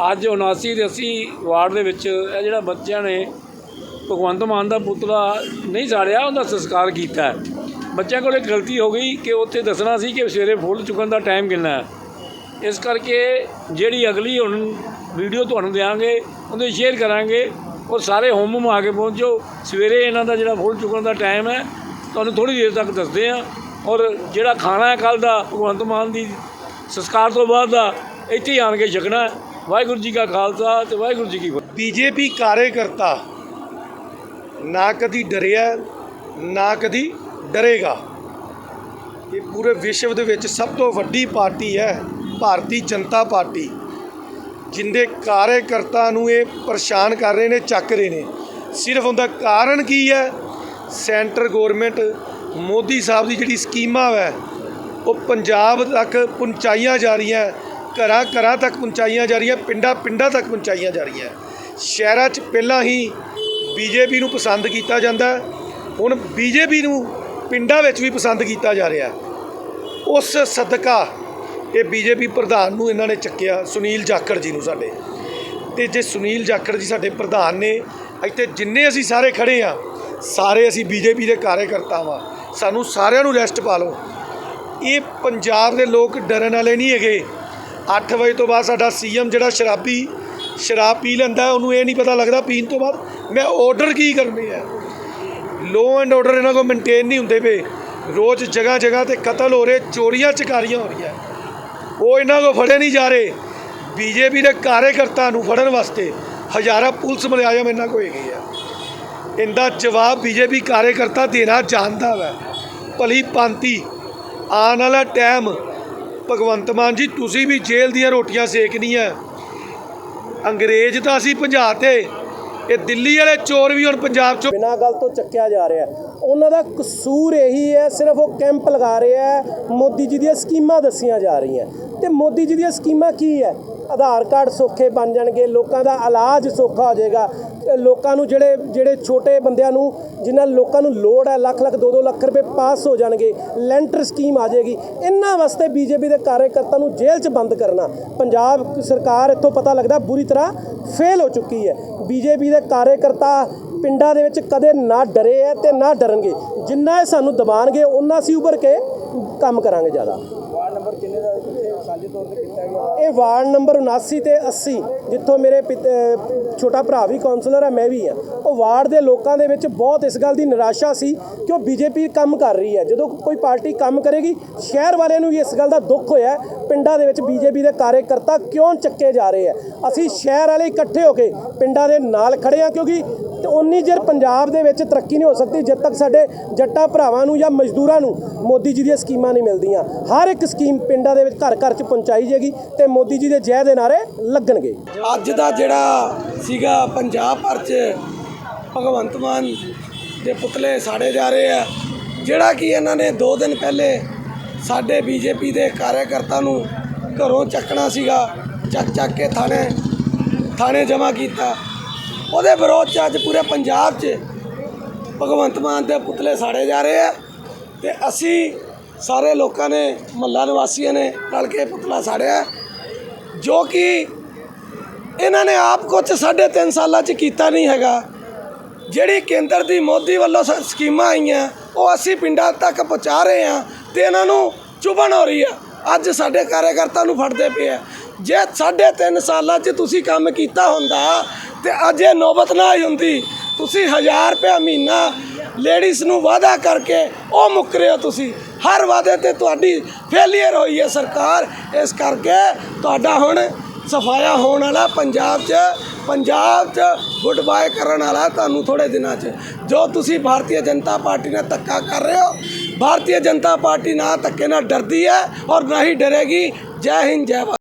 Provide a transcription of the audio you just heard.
ਅੱਜ 79 ਤੇ 80 ਵਾਰਡ ਦੇ ਵਿੱਚ ਇਹ ਜਿਹੜਾ ਬੱਚਿਆਂ ਨੇ ਭਗਵੰਤ ਮਾਨ ਦਾ ਪੁਤਲਾ ਨਹੀਂ ਸਾੜਿਆ, ਉਹਦਾ ਸੰਸਕਾਰ ਕੀਤਾ ਬੱਚਿਆਂ ਕੋਲ ਇੱਕ ਗਲਤੀ ਹੋ ਗਈ ਕਿ ਉੱਥੇ ਦੱਸਣਾ ਸੀ ਕਿ ਸਵੇਰੇ ਫੁੱਲ ਚੁੱਕਣ ਦਾ ਟਾਈਮ ਕਿੰਨਾ ਹੈ। ਇਸ ਕਰਕੇ ਜਿਹੜੀ ਅਗਲੀ ਹੁਣ ਵੀਡੀਓ ਤੁਹਾਨੂੰ ਦੇਵਾਂਗੇ ਉਹਦੇ ਸ਼ੇਅਰ ਕਰਾਂਗੇ ਔਰ ਸਾਰੇ ਹੋਮ ਹੋਮ ਆ ਕੇ ਪਹੁੰਚੋ। ਸਵੇਰੇ ਇਹਨਾਂ ਦਾ ਜਿਹੜਾ ਫੁੱਲ ਚੁੱਕਣ ਦਾ ਟਾਈਮ ਹੈ, ਤੁਹਾਨੂੰ ਥੋੜੀ ਦੇਰ ਤੱਕ ਦੱਸਦੇ ਹਾਂ। ਔਰ ਜਿਹੜਾ ਖਾਣਾ ਹੈ ਕੱਲ ਦਾ, ਭਗਵੰਤ ਮਾਨ ਦੀ ਸੰਸਕਾਰ ਤੋਂ ਬਾਅਦ ਦਾ, ਇੱਥੇ ਹੀ ਆਣ ਕੇ ਛਕਣਾ ਵਾਹਿਗੁਰੂ ਜੀ ਕਾ ਖਾਲਸਾ ਤੇ ਵਾਹਿਗੁਰੂ ਜੀ ਕੀ ਫਤਿਹ। ਬੀਜੇਪੀ ਕਾਰਜਕਰਤਾ ਨਾ ਕਦੀ ਡਰਿਆ, ਨਾ ਕਦੀ ਡਰੇਗਾ। ਇਹ ਪੂਰੇ ਵਿਸ਼ਵ ਦੇ ਵਿੱਚ ਸਭ ਤੋਂ ਵੱਡੀ ਪਾਰਟੀ ਹੈ, ਭਾਰਤੀ ਜਨਤਾ ਪਾਰਟੀ। ਜਿੰਦੇ ਕਾਰਜਕਰਤਾ ਨੂੰ ਇਹ ਪਰੇਸ਼ਾਨ ਕਰ ਰਹੇ ਨੇ, ਚੱਕ ਰਹੇ ਨੇ। ਸਿਰਫ ਉਹਦਾ ਕਾਰਨ ਕੀ ਹੈ? ਸੈਂਟਰ ਗਵਰਨਮੈਂਟ, ਮੋਦੀ ਸਾਹਿਬ ਦੀ ਜਿਹੜੀ ਸਕੀਮਾਂ ਹੈ ਉਹ ਪੰਜਾਬ ਤੱਕ ਪਹੁੰਚਾਈਆਂ ਜਾ ਰਹੀਆਂ। ਘਰਾਂ ਘਰਾਂ ਤੱਕ ਪਹੁੰਚਾਈਆਂ ਜਾ ਰਹੀਆਂ, ਪਿੰਡਾਂ ਪਿੰਡਾਂ ਤੱਕ ਪਹੁੰਚਾਈਆਂ ਜਾ ਰਹੀਆਂ। ਸ਼ਹਿਰਾਂ 'ਚ ਪਹਿਲਾਂ ਹੀ ਬੀਜੇਪੀ ਨੂੰ ਪਸੰਦ ਕੀਤਾ ਜਾਂਦਾ। ਹੈ। ਹੁਣ ਬੀਜੇਪੀ ਨੂੰ ਪਿੰਡਾਂ ਵਿੱਚ ਵੀ ਪਸੰਦ ਕੀਤਾ ਜਾ ਰਿਹਾ। ਉਸ ਸਦਕਾ ਇਹ ਬੀਜੇਪੀ ਪ੍ਰਧਾਨ ਨੂੰ ਇਹਨਾਂ ਨੇ ਚੱਕਿਆ, ਸੁਨੀਲ ਜਾਖੜ ਜੀ ਨੂੰ ਸਾਡੇ। ਤੇ ਜੇ ਸੁਨੀਲ ਜਾਖੜ ਜੀ ਸਾਡੇ ਪ੍ਰਧਾਨ ਨੇ, ਇੱਥੇ ਜਿੰਨੇ ਅਸੀਂ ਸਾਰੇ ਖੜੇ ਆ ਸਾਰੇ ਅਸੀਂ ਬੀਜੇਪੀ ਦੇ ਕਾਰਜਕਰਤਾ ਵਾਂ। ਸਾਨੂੰ ਸਾਰਿਆਂ ਨੂੰ ਰੈਸਟ ਪਾ ਲਓ। ਇਹ ਪੰਜਾਬ ਦੇ ਲੋਕ ਡਰਨ ਵਾਲੇ ਨਹੀਂ ਹੈਗੇ। 8 ਵਜੇ ਤੋਂ ਬਾਅਦ ਸਾਡਾ ਸੀਐਮ ਜਿਹੜਾ ਸ਼ਰਾਬੀ, ਸ਼ਰਾਬ ਪੀ ਲੈਂਦਾ, ਉਹਨੂੰ ਇਹ ਨਹੀਂ ਪਤਾ ਲੱਗਦਾ ਪੀਣ ਤੋਂ ਬਾਅਦ, ਮੈਂ ਆਰਡਰ ਕੀ ਕਰਨੇ ਆ ਲੋ ਐਂਡ ਆਰਡਰ ਇਹਨਾਂ ਕੋਲ ਮੇਨਟੇਨ ਨਹੀਂ ਹੁੰਦੇ ਪਏ। ਰੋਜ਼ ਜਗ੍ਹਾ ਜਗ੍ਹਾ ਤੇ ਕਤਲ ਹੋ ਰਹੇ, ਚੋਰੀਆਂ, ਚਕਾਰੀਆਂ ਹੋ ਰਹੀਆਂ। ਉਹ ਇਹਨਾਂ ਕੋ ਫੜੇ ਨਹੀਂ ਜਾ ਰਹੇ। ਬੀਜੇਪੀ ਦੇ ਕਾਰਜਕਰਤਾ ਨੂੰ ਫੜਨ ਵਾਸਤੇ ਹਜ਼ਾਰਾਂ ਪੁਲਿਸ ਮੁਲਾਜ਼ਮ ਇਹਨਾਂ ਕੋਲ ਹੈਗੇ ਆ। ਇਹਦਾ ਜਵਾਬ ਬੀਜੇਪੀ ਕਾਰਜਕਰਤਾ ਦੇਣਾ ਜਾਣਦਾ ਵੈ। ਭਲੀ ਭਾਂਤੀ, ਆਉਣ ਵਾਲਾ ਟਾਈਮ ਭਗਵੰਤ ਮਾਨ ਜੀ, ਤੁਸੀਂ ਵੀ ਜੇਲ੍ਹ ਦੀਆਂ ਰੋਟੀਆਂ ਸੇਕਣੀਆਂ। ਅੰਗਰੇਜ਼ ਤਾਂ ਅਸੀਂ 'ਤੇ, ਇਹ ਦਿੱਲੀ ਵਾਲੇ ਚੋਰ ਵੀ ਹੁਣ ਪੰਜਾਬ ਚੋਂ ਬਿਨਾਂ ਗੱਲ ਤੋਂ ਚੱਕਿਆ ਜਾ ਰਿਹਾ ਉਹਨਾਂ ਦਾ ਕਸੂਰ ਇਹੀ ਹੈ, ਸਿਰਫ ਉਹ ਕੈਂਪ ਲਗਾ ਰਿਹਾ ਮੋਦੀ ਜੀ ਦੀਆਂ ਸਕੀਮਾਂ ਦੱਸੀਆਂ ਜਾ ਰਹੀਆਂ। ਤੇ ਮੋਦੀ ਜੀ ਦੀਆਂ ਸਕੀਮਾਂ ਕੀ ਹੈ? ਆਧਾਰ ਕਾਰਡ ਸੌਖੇ ਬਣ ਜਾਣਗੇ, ਲੋਕਾਂ ਦਾ ਇਲਾਜ ਸੌਖਾ ਹੋ ਜਾਏਗਾ। ਲੋਕਾਂ ਨੂੰ ਜਿਹੜੇ ਜਿਹੜੇ ਛੋਟੇ ਬੰਦਿਆਂ ਨੂੰ, ਜਿਨ੍ਹਾਂ ਲੋਕਾਂ ਨੂੰ ਲੋੜ ਹੈ, ਲੱਖ ਲੱਖ 2-2 ਲੱਖ ਰੁਪਏ ਪਾਸ ਹੋ ਜਾਣਗੇ, ਲੈਂਟਰ ਸਕੀਮ ਆ ਜਾਏਗੀ। ਇਹਨਾਂ ਵਾਸਤੇ ਬੀਜੇਪੀ ਦੇ ਕਾਰਜਕਰਤਾ ਨੂੰ ਜੇਲ੍ਹ 'ਚ ਬੰਦ ਕਰਨਾ। ਪੰਜਾਬ ਸਰਕਾਰ ਇੱਥੋਂ ਪਤਾ ਲੱਗਦਾ ਬੁਰੀ ਤਰ੍ਹਾਂ ਫੇਲ ਹੋ ਚੁੱਕੀ ਹੈ। ਬੀਜੇਪੀ ਦੇ ਕਾਰਜਕਰਤਾ ਪਿੰਡਾਂ ਦੇ ਵਿੱਚ ਕਦੇ ਨਾ ਡਰੇ ਹੈ ਤੇ ਨਾ ਡਰਨਗੇ। ਜਿੰਨਾ ਇਹ ਸਾਨੂੰ ਦਬਾਣਗੇ ਉਹਨਾਂ ਅਸੀਂ ਉੱਭਰ ਕੇ ਕੰਮ ਕਰਾਂਗੇ ਜ਼ਿਆਦਾ। ਇਹ ਵਾਰਡ ਨੰਬਰ 79 ਤੇ 80 ਜਿੱਥੋਂ ਮੇਰੇ ਪਿਤ- ਛੋਟਾ ਭਰਾ ਵੀ ਕਾਉਂਸਲਰ ਹੈ ਮੈਂ ਵੀ ਹਾਂ ਉਹ ਵਾਰਡ ਦੇ ਲੋਕਾਂ ਦੇ ਵਿੱਚ ਬਹੁਤ ਇਸ ਗੱਲ ਦੀ ਨਿਰਾਸ਼ਾ ਸੀ ਕਿ ਉਹ ਬੀਜੇਪੀ ਕੰਮ ਕਰ ਰਹੀ ਹੈ। ਜਦੋਂ ਕੋਈ ਪਾਰਟੀ ਕੰਮ ਕਰੇਗੀ, ਸ਼ਹਿਰ ਵਾਲਿਆਂ ਨੂੰ ਵੀ ਇਸ ਗੱਲ ਦਾ ਦੁੱਖ ਹੋਇਆ ਪਿੰਡਾਂ ਦੇ ਵਿੱਚ ਬੀਜੇਪੀ ਦੇ ਕਾਰਜਕਰਤਾ ਕਿਉਂ ਚੱਕੇ ਜਾ ਰਹੇ ਆ ਅਸੀਂ ਸ਼ਹਿਰ ਵਾਲੇ ਇਕੱਠੇ ਹੋ ਕੇ ਪਿੰਡਾਂ ਦੇ ਨਾਲ ਖੜੇ ਆ ਕਿਉਂਕਿ ਤੇ ਉਨੀ ਚਿਰ ਪੰਜਾਬ ਦੇ ਵਿੱਚ ਤਰੱਕੀ ਨਹੀਂ ਹੋ ਸਕਦੀ, ਜਦ ਤੱਕ ਸਾਡੇ ਜੱਟਾਂ ਭਰਾਵਾਂ ਨੂੰ ਜਾਂ ਮਜ਼ਦੂਰਾਂ ਨੂੰ ਮੋਦੀ ਜੀ ਦੀਆਂ ਸਕੀਮਾਂ ਨਹੀਂ ਮਿਲਦੀਆਂ। ਹਰ ਇੱਕ ਸਕੀਮ ਪਿੰਡਾਂ ਦੇ ਵਿੱਚ ਘਰ ਘਰ 'ਚ ਪਹੁੰਚਾਈ ਜਾਏਗੀ ਤੇ ਮੋਦੀ ਜੀ ਦੇ ਜੈ ਦੇ ਨਾਰੇ ਲੱਗਣਗੇ। ਅੱਜ ਦਾ ਜਿਹੜਾ ਸੀਗਾ ਪੰਜਾਬ ਭਰ 'ਚ ਭਗਵੰਤ ਮਾਨ ਦੇ ਪੁਤਲੇ ਸਾੜੇ ਜਾ ਰਹੇ ਆ, ਜਿਹੜਾ ਕਿ ਇਹਨਾਂ ਨੇ 2 ਦਿਨ ਪਹਿਲੇ ਸਾਡੇ ਬੀਜੇਪੀ ਦੇ ਕਾਰਜਕਰਤਾ ਨੂੰ ਘਰੋਂ ਚੱਕਣਾ ਸੀਗਾ, ਚੱਕ ਚੱਕ ਕੇ ਥਾਣੇ ਥਾਣੇ ਜਮ੍ਹਾਂ ਕੀਤਾ। ਉਹਦੇ ਵਿਰੋਧ 'ਚ ਅੱਜ ਪੂਰੇ ਪੰਜਾਬ 'ਚ ਭਗਵੰਤ ਮਾਨ ਦੇ ਪੁਤਲੇ ਸਾੜੇ ਜਾ ਰਹੇ ਆ ਤੇ ਅਸੀਂ ਸਾਰੇ ਲੋਕਾਂ ਨੇ, ਮਹੱਲਾ ਨਿਵਾਸੀਆਂ ਨੇ ਰਲ ਕੇ ਪੁਤਲਾ ਸਾੜਿਆ। ਜੋ ਕਿ ਇਹਨਾਂ ਨੇ ਆਪ ਕੁਝ ਸਾਢੇ ਤਿੰਨ ਸਾਲਾਂ 'ਚ ਕੀਤਾ ਨਹੀਂ ਹੈਗਾ। ਜਿਹੜੀ ਕੇਂਦਰ ਦੀ ਮੋਦੀ ਵੱਲੋਂ ਸ- ਸਕੀਮਾਂ ਆਈਆਂ, ਉਹ ਅਸੀਂ ਪਿੰਡਾਂ ਤੱਕ ਪਹੁੰਚਾ ਰਹੇ ਹਾਂ ਤੇ ਇਹਨਾਂ ਨੂੰ ਚੁਭਣ ਹੋ ਰਹੀ ਆ। ਅੱਜ ਸਾਡੇ ਕਾਰਜਕਰਤਾ ਨੂੰ ਫੜਦੇ ਪਏ ਆ। ਜੇ ਸਾਢੇ ਤਿੰਨ ਸਾਲਾਂ 'ਚ ਤੁਸੀਂ ਕੰਮ ਕੀਤਾ ਹੁੰਦਾ ਤੇ ਅੱਜ ਇਹ ਨੌਬਤ ਨਾ ਆਈ ਹੁੰਦੀ। ਤੁਸੀਂ 1000 ਰੁਪਏ ਮਹੀਨਾ ਲੇਡੀਜ਼ ਨੂੰ ਵਾਅਦਾ ਕਰਕੇ ਉਹ ਮੁੱਕ ਰਹੇ ਹੋ ਤੁਸੀਂ। ਹਰ ਵਾਅਦੇ ਤੇ ਤੁਹਾਡੀ ਫੇਲੀਅਰ ਹੋਈ ਹੈ ਸਰਕਾਰ। ਇਸ ਕਰਕੇ ਤੁਹਾਡਾ ਹੁਣ ਸਫਾਇਆ ਹੋਣ ਵਾਲਾ ਪੰਜਾਬ 'ਚ ਪੰਜਾਬ 'ਚ ਗੁੱਡ ਬਾਏ ਕਰਨ ਵਾਲਾ ਤੁਹਾਨੂੰ ਥੋੜੇ ਦਿਨਾਂ 'ਚ। ਜੋ ਤੁਸੀਂ ਭਾਰਤੀ ਜਨਤਾ ਪਾਰਟੀ ਨਾਲ ਧੱਕਾ ਕਰ ਰਹੇ ਹੋ, ਭਾਰਤੀ ਜਨਤਾ ਪਾਰਟੀ ਨਾ ਧੱਕੇ ਨਾਲ ਡਰਦੀ ਹੈ ਔਰ ਨਾ ਹੀ ਡਰੇਗੀ। ਜੈ ਹਿੰਦ, ਜੈ ਭਾਰਤ।